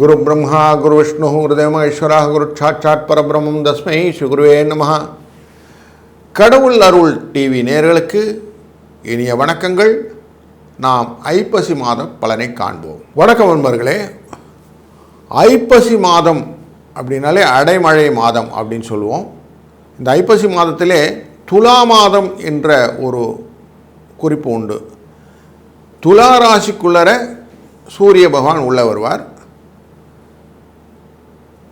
குரு பிரம்மா குரு விஷ்ணு குருதேவ ஈஸ்வரா குரு சாட்சாத் பரபிரம்மம் தஸ்மை ஸ்ரீகுருவே நம கடவுள் அருள் டிவி நேர்களுக்கு இனிய வணக்கங்கள். நாம் ஐப்பசி மாதம் பலனை காண்போம். வணக்கம் நண்பர்களே. ஐப்பசி மாதம் அப்படின்னாலே அடைமழை மாதம் அப்படின்னு சொல்லுவோம். இந்த ஐப்பசி மாதத்திலே துலா மாதம் என்ற ஒரு குறிப்பு உண்டு. துலா ராசிக்குள்ளர சூரிய பகவான் உள்ள வருவார்.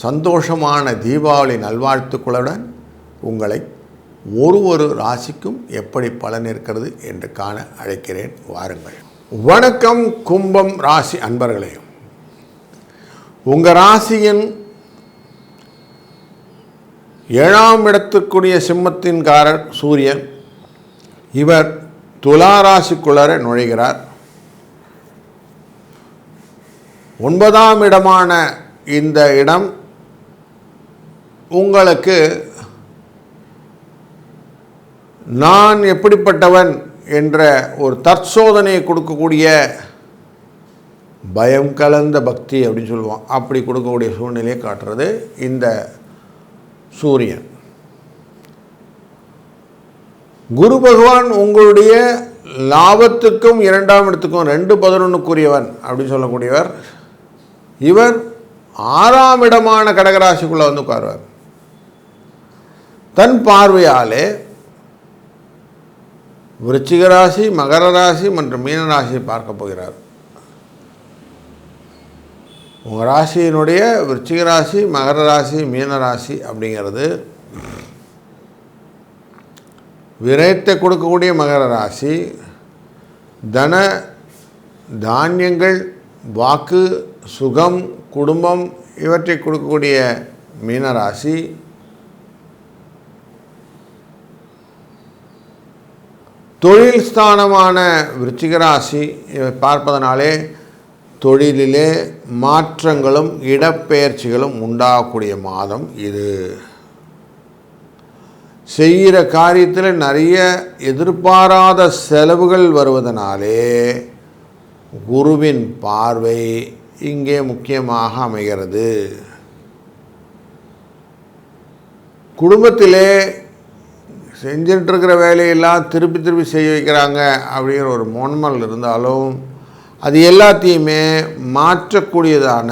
சந்தோஷமான தீபாவளி நல்வாழ்த்துக்களுடன் உங்களை ஒரு ஒரு ராசிக்கும் எப்படி பலன் இருக்கிறது என்று காண அழைக்கிறேன். வாருங்கள். வணக்கம் கும்பம் ராசி அன்பர்களே. உங்கள் ராசியின் ஏழாம் இடத்துக்குரிய சிம்மத்தின்காரர் சூரியன். இவர் துலா ராசிக்குள்ளர நுழைகிறார். ஒன்பதாம் இடமான இந்த இடம் உங்களுக்கு நான் எப்படிப்பட்டவன் என்ற ஒரு தற்சோதனையை கொடுக்கக்கூடிய பயம் கலந்த பக்தி அப்படின்னு சொல்லுவான் அப்படி கொடுக்கக்கூடிய சூழ்நிலையை காட்டுறது இந்த சூரியன். குரு பகவான் உங்களுடைய லாபத்துக்கும் இரண்டாம் இடத்துக்கும் ரெண்டு பதினொன்றுக்குரியவன் அப்படின்னு சொல்லக்கூடியவர். இவர் ஆறாம் இடமான கடகராசிக்குள்ளே வந்து உட்காருவார். தன் பார்வையாலே விருச்சிக ராசி மகர ராசி மற்றும் மீன ராசியை பார்க்க போகிறார். உங்கள் ராசியினுடைய விருச்சிக ராசி மகர ராசி மீன ராசி அப்படிங்கிறது விரயத்தை கொடுக்கக்கூடிய மகர ராசி தன தானியங்கள் வாக்கு சுகம் குடும்பம் இவற்றை கொடுக்கக்கூடிய மீனராசி தொழில் ஸ்தானமான விருச்சிகராசி பார்ப்பதனாலே தொழிலிலே மாற்றங்களும் இடப்பெயர்ச்சிகளும் உண்டாகக்கூடிய மாதம் இது. செய்கிற காரியத்தில் நிறைய எதிர்பாராத செலவுகள் வருவதனாலே குருவின் பார்வை இங்கே முக்கியமாக அமைகிறது. குடும்பத்திலே செஞ்சிட்ருக்கிற வேலையெல்லாம் திருப்பி திருப்பி செய்ய வைக்கிறாங்க அப்படிங்கிற ஒரு மோன்மல் இருந்தாலும் அது எல்லாத்தையுமே மாற்றக்கூடியதான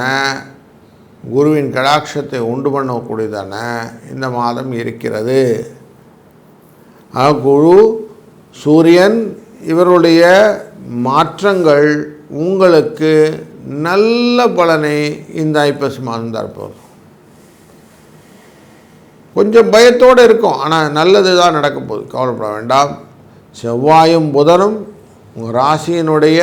குருவின் கடாட்சத்தை உண்டு பண்ணக்கூடியதான இந்த மாதம் இருக்கிறது. ஆக குரு சூரியன் இவருடைய மாற்றங்கள் உங்களுக்கு நல்ல பலனை இந்த ஐப்பசி மாதம் தரப்போகும் கொஞ்சம் பயத்தோடு இருக்கும். ஆனால் நல்லது தான் நடக்க போகுது. கவலைப்பட வேண்டாம். செவ்வாயும் புதனும் உங்கள் ராசியினுடைய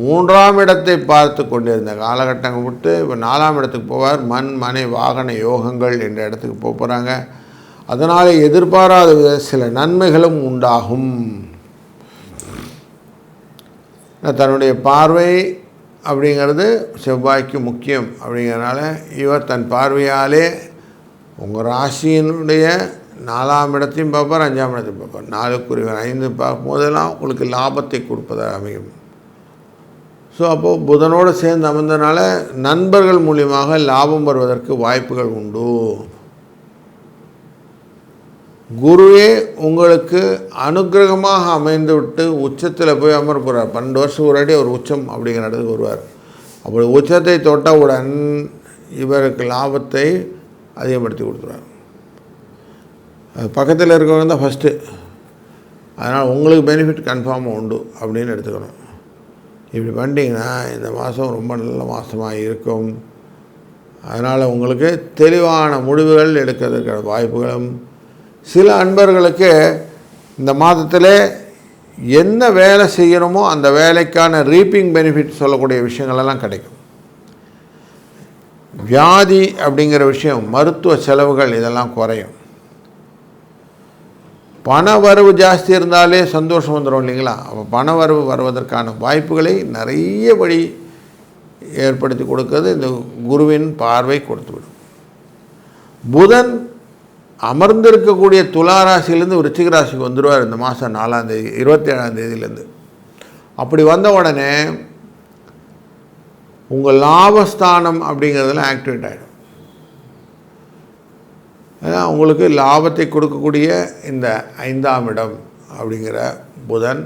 மூன்றாம் இடத்தை பார்த்து கொண்டிருந்த காலகட்டங்கள் விட்டு இப்போ நாலாம் இடத்துக்கு போவார். மண் மனை வாகன யோகங்கள் என்ற இடத்துக்கு போக போகிறாங்க அதனால் எதிர்பாராத வித சில நன்மைகளும் உண்டாகும். தன்னுடைய பார்வை அப்படிங்கிறது செவ்வாய்க்கு முக்கியம் அப்படிங்கிறனால இவர் தன் பார்வையாலே உங்கள் ராசியினுடைய நாலாம் இடத்தையும் பார்ப்பார் அஞ்சாம் இடத்தையும் பார்ப்பார். நாலுக்குரியவர் ஐந்து பார்க்கும் போதெல்லாம் உங்களுக்கு லாபத்தை கொடுப்பதாக அமையும். ஸோ அப்போது புதனோடு சேர்ந்து அமர்ந்தனால நண்பர்கள் மூலியமாக லாபம் வருவதற்கு வாய்ப்புகள் உண்டு. குருவே உங்களுக்கு அனுகிரகமாக அமைந்து விட்டு உச்சத்தில் போய் அமர போகிறார் பன்னெண்டு வருஷம் ஒரு அடி அவர் உச்சம் அப்படிங்கிற இடத்துக்கு வருவார். அப்படி உச்சத்தை தொட்டவுடன் இவருக்கு லாபத்தை அதிகப்படுத்தி கொடுத்துருவார் பக்கத்தில் இருக்கவங்க தான் ஃபஸ்ட்டு அதனால் உங்களுக்கு பெனிஃபிட் கன்ஃபார்மாக உண்டு அப்படின்னு எடுத்துக்கணும். இப்படி பண்ணிட்டீங்கன்னா இந்த மாதம் ரொம்ப நல்ல மாதமாக இருக்கும். அதனால் உங்களுக்கு தெளிவான முடிவுகள் எடுக்கிறதுக்கான வாய்ப்புகளும் சில அன்பர்களுக்கு இந்த மாதத்தில் என்ன வேலை செய்யணுமோ அந்த வேலைக்கான ரீப்பிங் பெனிஃபிட் சொல்லக்கூடிய விஷயங்களெல்லாம் கிடைக்கும். வியாதி அப்படிங்கிற விஷயம் மருத்துவ செலவுகள் இதெல்லாம் குறையும். பண வரவு ஜாஸ்தி இருந்தாலே சந்தோஷம் வந்துடும் இல்லைங்களா? அப்போ பண வரவு வருவதற்கான வாய்ப்புகளை நிறைய வழி ஏற்படுத்தி கொடுக்கறது இந்த குருவின் பார்வை கொடுத்துவிடும். புதன் அமர்ந்திருக்கக்கூடிய துலா ராசியிலேருந்து விருச்சிக ராசிக்கு வந்துடுவார் இந்த மாதம் நாலாம் தேதி இருபத்தி ஏழாம் தேதியிலேருந்து. அப்படி வந்த உடனே உங்கள் லாபஸ்தானம் அப்படிங்கிறதுலாம் ஆக்டிவேட் ஆகிடும் ஏன்னா உங்களுக்கு லாபத்தை கொடுக்கக்கூடிய இந்த ஐந்தாம் இடம் அப்படிங்கிற புதன்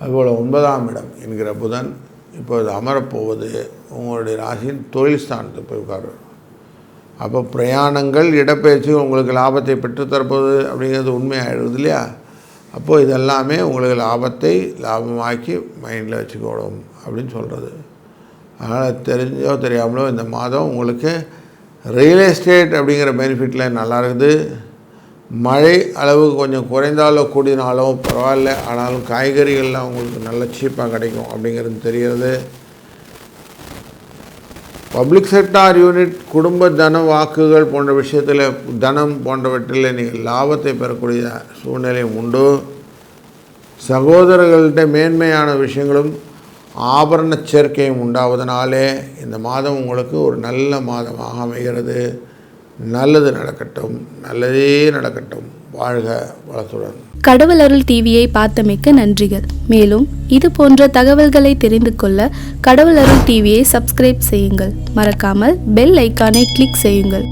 அதுபோல் ஒன்பதாம் இடம் என்கிற புதன் இப்போது அமரப்போவது உங்களுடைய ராசியின் தொழில் ஸ்தானத்துக்கு போய் உட்காருவார் அப்போ பிரயாணங்கள் இடப்பெயர்ச்சி உங்களுக்கு லாபத்தை பெற்றுத்தரப்போகுது அப்படிங்கிறது உண்மையாகிடுது இல்லையா? அப்போது இதெல்லாமே உங்களுக்கு லாபத்தை லாபமாக்கி மைண்டில் வச்சுக்கணும். அப்படின்னு சொல்கிறது அதனால் தெரிஞ்சோ தெரியாமலோ இந்த மாதம் உங்களுக்கு ரியல் எஸ்டேட் அப்படிங்கிற பெனிஃபிட்டில் நல்லா இருக்குது. மழை அளவு கொஞ்சம் குறைந்தாலோ கூடினாலோ பரவாயில்ல. ஆனாலும் காய்கறிகள்லாம் உங்களுக்கு நல்ல சீப்பாக கிடைக்கும் அப்படிங்கிறது தெரிகிறது. பப்ளிக் செக்டார் யூனிட் குடும்ப தன வாக்குகள் போன்ற விஷயத்தில் தனம் போன்றவற்றில் நீங்கள் லாபத்தை பெறக்கூடிய சூழ்நிலையும் உண்டு. சகோதரர்கள்ட்ட மேன்மையான விஷயங்களும் ஆபரண சேர்க்கையும் உண்டாவதனாலே இந்த மாதம் உங்களுக்கு ஒரு நல்ல மாதமாக அமைகிறது. நல்லது நடக்கட்டும். நல்லதே நடக்கட்டும். வாழ்க வளத்துடன். கடவுள் அருள் டிவியை பார்த்தமைக்க நன்றிகள். மேலும் இது போன்ற தகவல்களை தெரிந்து கொள்ள கடவுள் அருள் டிவியை சப்ஸ்கிரைப் செய்யுங்கள். மறக்காமல் பெல் ஐக்கானை கிளிக் செய்யுங்கள்.